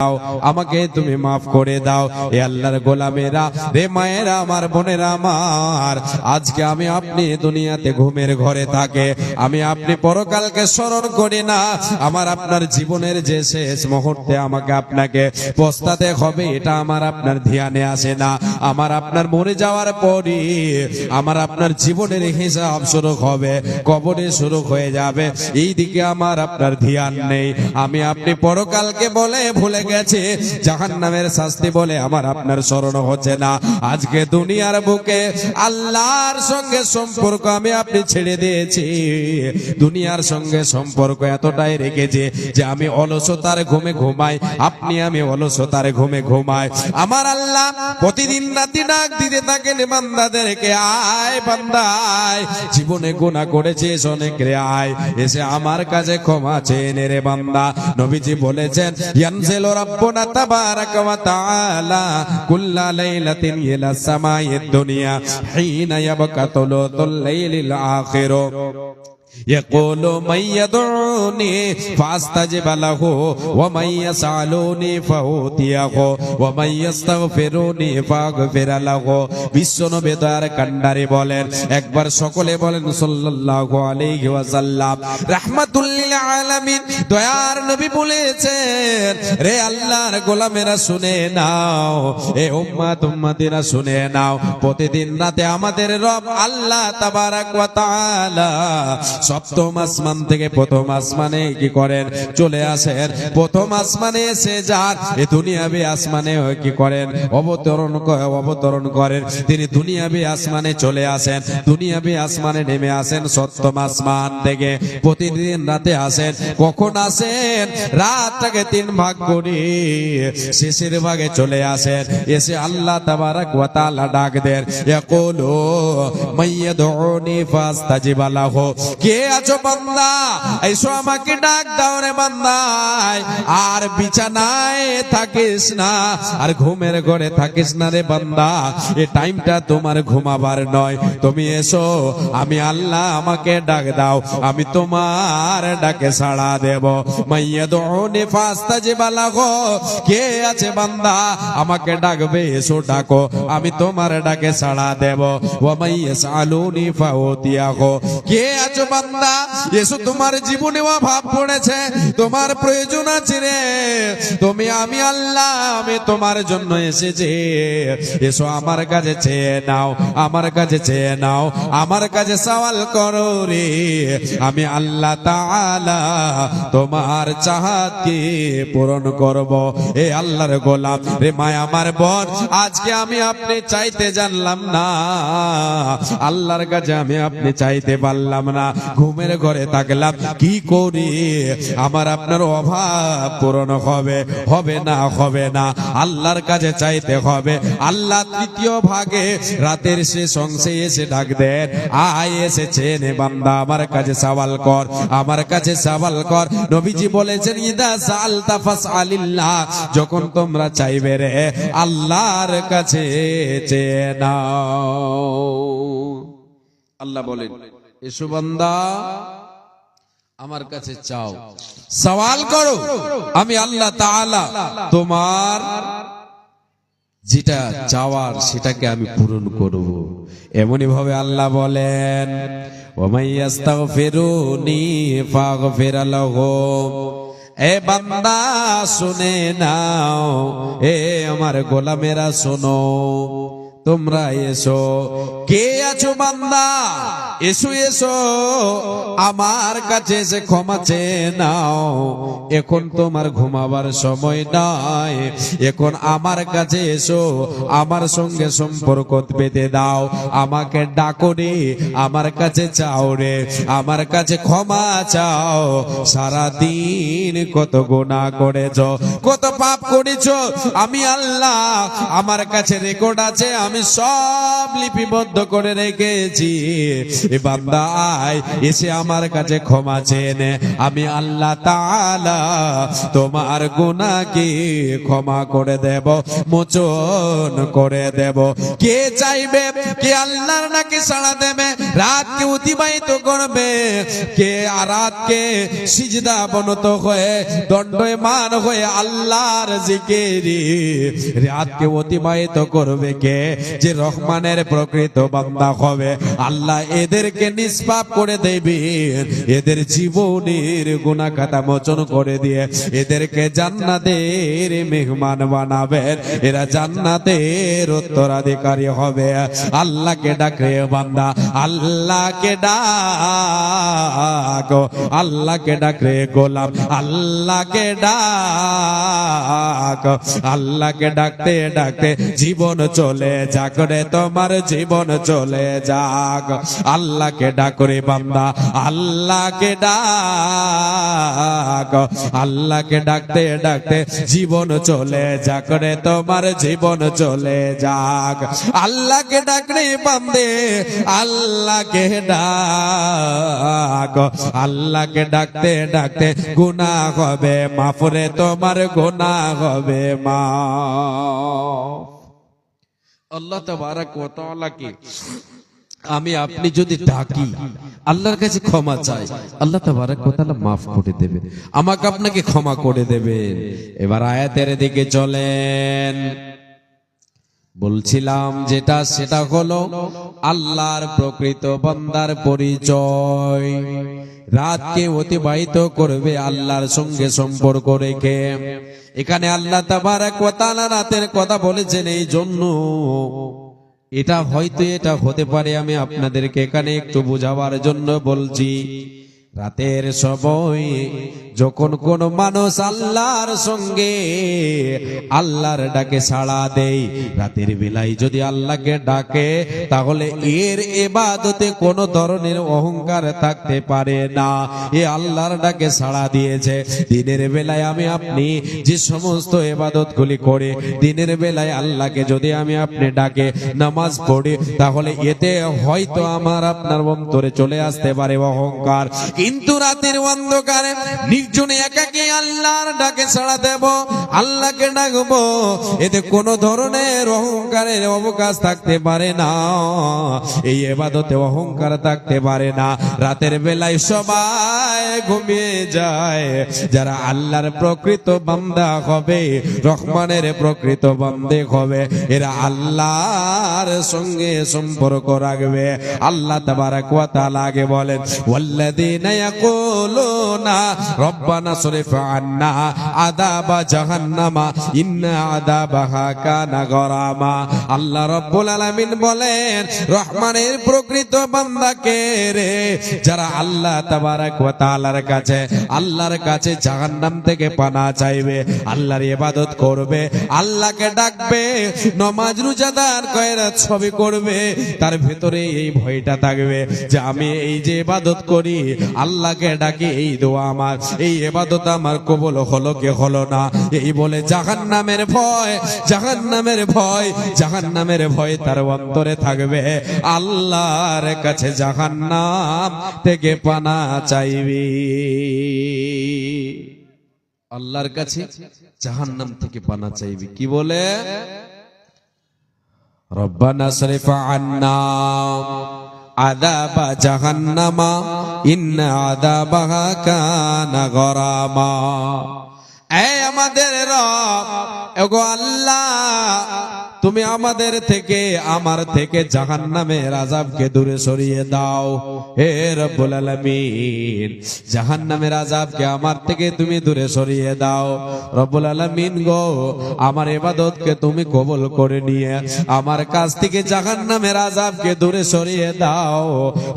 দাও, আমাকে তুমি মাফ করে দাও। এ আল্লাহর গোলামেরা, রে মায়েরা, আমার বোনেরা আমার, আজকে আমি আপনি দুনিয়াতে ঘুমের ঘরে থাকে। আমি আপনি পরকালকে স্মরণ করি না। আমার আপনার জীবনের যে শেষ মুহূর্তে আমাকে আপনাকে পস্তাতে হবে, এটা আমার আপনার ধ্যানে আসে না। আমার আপনার মরে যাওয়ার পরই আমার আপনার জীবনের হিসাব শুরু হবে, কবরে শুরু হয়ে যাবে। এই দিকে আমার আপনার ধ্যান নেই। আমি আপনি পরকালকে বলে ভুলে গেছে। জাহান নামের শাস্তি বলে আমার আপনার স্মরণ হচ্ছে না। আজকে দুনিয়ার বুকে আল্লাহর সঙ্গে সম্পর্ক আমি আপনি ছেড়ে দিয়েছি। দুনিয়ার সঙ্গে সম্পর্ক এতটাই রেখেছে যে আমি অলসতার ঘুমে ঘুমাই, আপনি আমি অলসতার ঘুমে ঘুমাই। আমার আল্লাহ প্রতিদিন রাতি ডাক দিতে থাকেন বান্দাদেরকে। আয় বান্দায়, জীবনে গুণা করেছিস অনেক রে আয়। এসে আমার কাছে ক্ষমা চেয়ে রে বান্দা। নবীজি বলেছেন ইয়ানজিলু রাব্বুনা তাবারাকা ওয়া তাআলা কুল্লা লাইলাতিন ইলা সামাইদ দুনিয়া হিনা ইয়াবকা তুলুতুল লাইলিল আখির। يقول من يدعوني فاستجب له ومن يسألوني فأوتيه ومن يستغفروني فاغفر له বিশ্বনবী দয়ার কান্ডারি বলেন একবার সকলে বলেন সাল্লাল্লাহু আলাইহি ওয়াসাল্লাম রাহমাতুল লিল আলামিন দয়ার নবী বলেছেন রে আল্লাহর গোলামেরা শুনে নাও এ উম্মাত উম্মাতিরা শুনে নাও প্রতিদিন রাতে আমাদের রব আল্লাহ তাবারাক ওয়া তাআলা সপ্তম আসমান থেকে প্রথম আসমানে কি করেন? চলে আসেন। প্রথম আসমানে এসে যান। এ দুনিয়াবি আসমানে কি করেন? অবতরণ অবতরণ করেন। তিনি দুনিয়াবি আসমানে চলে আসেন। দুনিয়াবি আসমানে নেমে আসেন সপ্তম আসমান থেকে। প্রতিদিন রাতে আসেন। কখন আসেন? রাতটাকে তিন ভাগ করি শেষের ভাগে চলে আসেন। এসে আল্লাহ তাবারাক ওয়া তাআলা ডাক দেন। ইয়াকুলু, মাইয়াদউনি ফাস্তাজিব কে আছো বান্দা? এসো আমাকে ডাক দাও রে বান্দায় আর বিছানায় থাকিস না, আর ঘুমের ঘরে থাকিস না রে বান্দা। এ টাইমটা তোমার ঘুমাবার নয়। তুমি এসো, আমি আল্লাহ আমাকে ডাক দাও। আমি তোমার ডাকে সাড়া দেব। মাইয়া দোনে ফাস্তা যে বালাগো কে আছে বান্দা? আমাকে ডাকবে, এসো ডাকো। আমি তোমার ডাকে সাড়া দেব। ও মাইয়া সালুনি ফাওতিয়া গো কে আছো বান্দা? এসো তোমার জীবনে অভাব পড়েছে। তোমার প্রয়োজন আছে রে। তুমি আমি আল্লাহ, আমি তোমার জন্য এসেছি। এসো আমার কাছে চেয়ে নাও, আমার কাছে চেয়ে নাও, আমার কাছে সওয়াল করো রে। আমি আল্লাহ তোমার চাহাতকে পূরণ করব। এ আল্লাহর গোলাম। রে মায় আমার বোন আজকে আমি আপনি চাইতে জানলাম না। আল্লাহর কাছে আমি আপনি চাইতে পারলাম না। ঘুমের ঘরে থাকলাম, কি করি? আমার আপনার অভাব পূরণ হবে হবে না হবে না। আল্লাহর কাছে চাইতে হবে। আল্লাহ তৃতীয় ভাগে রাতের শেষ অংশে এসে ডাক দেন, আয় এসেছে নে বান্দা, আমার কাছে সওয়াল কর, আমার কাছে সওয়াল কর। নবীজি বলেছেন, ইদা সালতা ফাসআলিল্লাহ। যখন তোমরা চাইবে রে, আল্লাহর কাছে চেয়ে নাও। আল্লাহ বলেন এসো বান্দা, আমার কাছে চাও। সওয়াল করো, আমি আল্লাহ তাআলা তোমার যেটা চাওয়ার সেটাকে আমি পূরণ করব। এমনই ভাবে আল্লাহ বলেন এ বান্দা, শুনে নাও, এ আমার গোলামেরা, শোনো, তোমরা এসো কে আছো বান্দা? এসো এসো। আমার কাছে এসে ক্ষমা চেয়ে নাও। এখন তোমার ঘুমাবার সময় নাই। এখন আমার কাছে এসো, আমার সঙ্গে সম্পর্ক বেঁধে দাও। আমাকে ডাকো রে, আমার কাছে চাও রে, আমার কাছে ক্ষমা চাও। সারা দিন কত গোনা করেছ, কত পাপ করেছ। আমি আল্লাহ, আমার কাছে রেকর্ড আছে, আমি সব লিপিবদ্ধ করে রেখেছি। এ বান্দা আয় এসে আমার কাছে ক্ষমা চেয়ে নে। আমি আল্লাহ তাআলা তোমার গুনাহকে ক্ষমা করে দেব, মোচন করে দেব। কে চাইবে? কে আল্লাহর নাকি সাড়া দেবে? রাতকে অতিবাহিত করবে? কে রাতকে সিজদা বনত হয়ে, দণ্ডমান হয়ে আল্লাহর জিকিরি, রাতকে অতিবাহিত করবে কে? যে রহমানের প্রকৃত বান্দা হবে। আল্লাহ এদেরকে নিষ্পাপ করে দেবে। এদের জীবনের গুণাখাতা মোচন করে দিয়ে এদেরকে জান্নাতের মেহমান বানাবেন এরা জান্নাতের উত্তরাধিকারী হবে। আল্লাহকে ডাকে বান্দা, আল্লাহকে ডাক, আল্লাহকে ডাকে গোলাম, আল্লাহকে ডাক, আল্লাহকে ডাকতে ডাকতে জীবন চলে যাক রে তোমার জীবন চলে যাক। আল্লাহকে ডাকরে বান্দা, আল্লাহকে ডাক। আল্লাহকে ডাকতে ডাকতে জীবন চলে যাক রে, তোমার জীবন চলে যাক। আল্লাহকে ডাকরে বান্দে, আল্লাহকে ডাক। আল্লাহকে ডাকতে ডাকতে গুনাহ হবে মাফরে তোমার গুনাহ হবে, মা। আল্লাহ তাবারাক ওয়া তাআলা কি আমি আপনি যদি ডাকি আল্লাহর কাছে ক্ষমা চাই আল্লাহ তাবারাক ওয়া তাআলা maaf করে দেবে আমাকে আপনাকে ক্ষমা করে দেবেন। এবার আয়াতের দিকে চলেন। বলছিলাম যেটা সেটা হলো আল্লাহর প্রকৃত বান্দার পরিচয়। রাতকে অতিবাহিত করবে আল্লাহর সঙ্গে সম্পর্ক রেখে। এখানে আল্লাহ তাবারাক ওয়া তাআলা রাতের কথা বলেছেন এই জন্য এটা হয়তো এটা হতে পারে আমি আপনাদেরকে এখানে একটু বোঝাবার জন্য বলছি। রাতের সময় যখন কোন মানুষ আল্লাহর সঙ্গে আল্লাহর ডাকে সাড়া দেই রাতের বেলায় যদি আল্লাহকে ডাকে, তাহলে এর এবাদতে কোন ধরনের অহংকার থাকতে পারে না। এ আল্লাহর ডাকে সাড়া দিয়েছে। দিনের বেলায় আমি আপনি যে সমস্ত এবাদত গুলি করে, দিনের বেলায় আল্লাহকে যদি আমি আপনি ডাকে, নামাজ পড়ি, তাহলে এতে হয়তো আমার আপনার অন্তরে চলে আসতে পারে অহংকার। কিন্তু রাতের অন্ধকারে নির্জনে একাকে আল্লাহর ডাকে ছাড়া দেব, আল্লাহকে ডাকবো। এতে কোন ধরনের অহংকারের অবকাশ থাকতে পারে না। এই এবাদতে অহংকার থাকতে পারে না। রাতের বেলায় সবাই ঘুমিয়ে যায়। যারা আল্লাহর প্রকৃত বান্দা হবে, রহমানের প্রকৃত বান্দে হবে, এরা আল্লাহর সঙ্গে সম্পর্ক রাখবে। আল্লাহ তাবারাক ওয়া তাআলা আগে বলেন, ওয়াল্লাযীনা ইয়াকুলুনা রব্বানা সরিফ আন্না আযাবা জাহান্নামা ইন্না আযাবাহা কানা গরামা আল্লাহ রাব্বুল আলামিন বলেন, রহমানের প্রকৃত বান্দাকে রে? যারা আল্লাহ তাবারাক ওয়া তাআলার কাছে, আল্লাহর কাছে জাহান্নাম থেকে পানা চাইবে, আল্লাহর ইবাদত করবে, আল্লাহকে ডাকবে, নমাজ রোজাদার কয়রাত সবই করবে, তার ভেতরে এই ভয়টা থাকবে যে আমি এই যে ইবাদত করি, আল্লাহকে ডাকি, এই দোয়া আমার। এই ইবাদত আমার কবল হলো কে হলো না? এই বলে জাহান্নামের ভয় জাহান্নামের ভয় জাহান্নামের ভয় তার অন্তরে থাকবে। আল্লাহর কাছে জাহান্নাম থেকে পানা চাইবি। আল্লাহর কাছে জাহান্নাম থেকে পানা চাইবি। কি বলে? রব্বানা সরিফ আন্না আদাবা জাহান্নামা। ইন্না আদাবাহা কানা গরামা। এই আমাদের রব এগো আল্লাহ তুমি আমাদের থেকে, আমার থেকে জাহান জাহান্নামের আযাবকে দূরে সরিয়ে দাও। হে রব্বুল আলামিন, জাহান্নামের আযাবকে আমার থেকে তুমি দূরে সরিয়ে দাও। রব্বুল আলামিন গো, আমার ইবাদতকে তুমি কবুল করে নিয়ে আমার কাছ থেকে জাহান্নামের আযাবকে দূরে সরিয়ে দাও।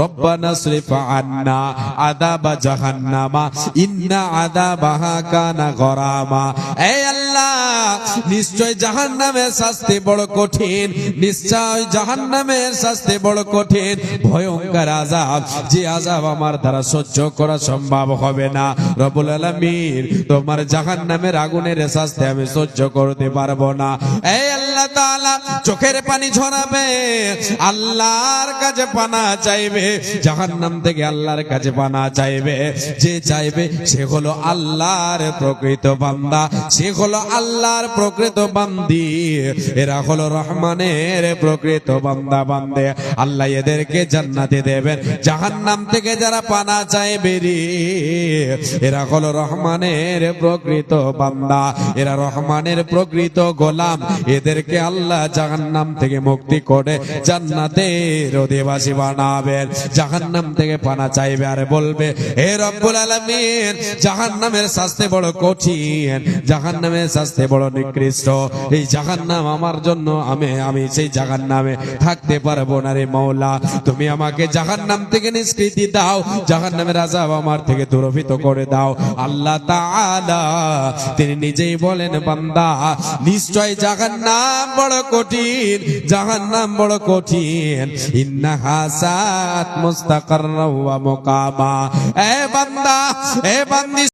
রব্বানা সরিফ আন্না আযাবা জাহান্নামা, ইন্না আযাবাহা কানা গরামা। এই আল্লাহ, নিশ্চয় জাহান্নামের শাস্তি বড় কঠিন। নিশ্চয় জাহান নামের শাস্তি বড় কঠিন। ভয়ঙ্কর আজাব যে আজাব আমার দ্বারা সহ্য করা সম্ভব হবে না। রবুল আলমীর তোমার জাহান নামের আগুনের শাস্তি আমি সহ্য করতে পারব না। এই আল্লাহ তাআলা চোখের পানি ঝরাবে, আল্লাহর কাছে পানা চাইবে, জাহান্নাম থেকে আল্লাহর কাছে পানা চাইবে। যে চাইবে, সে হলো আল্লাহর প্রকৃত বান্দা, সে হলো আল্লাহর প্রকৃত বান্দি। এরা হলো রহমানের প্রকৃত বান্দা বান্দে। আল্লাহ এদেরকে জান্নাতে দেবেন, জাহান্নাম থেকে যারা পানা চাইবে রে। এরা হলো রহমানের প্রকৃত বান্দা, এরা রহমানের প্রকৃত গোলাম। এদেরকে আল্লাহ জাহান্নাম থেকে মুক্তি করে জান্নাতের অধিবাসী বানাবেন জাহান্নাম থেকে পানা চাইবে আর বলবে, হে রব্বুল আলামিন, জাহান্নামের শাস্তি বড় কঠিন, জাহান্নামের শাস্তি বড় নিকৃষ্ট। এই জাহান্নাম আমার জন্য, আমি আমি সেই জাহান্নামে থাকতে পারব না রে মৌলা তুমি আমাকে জাহান্নাম থেকে নিষ্কৃতি দাও, জাহান্নামের আযাব আমার থেকে দূরভীত করে দাও। আল্লাহ তাআলা, তিনি নিজেই বলেন, বান্দা নিশ্চয় জাহান্নাম বড় কঠিন জাহান্নাম বড় কঠিন। ইন্না হাসাত মুস্তাকার ওয়া মুকামা। এ বান্দা এ বান্দি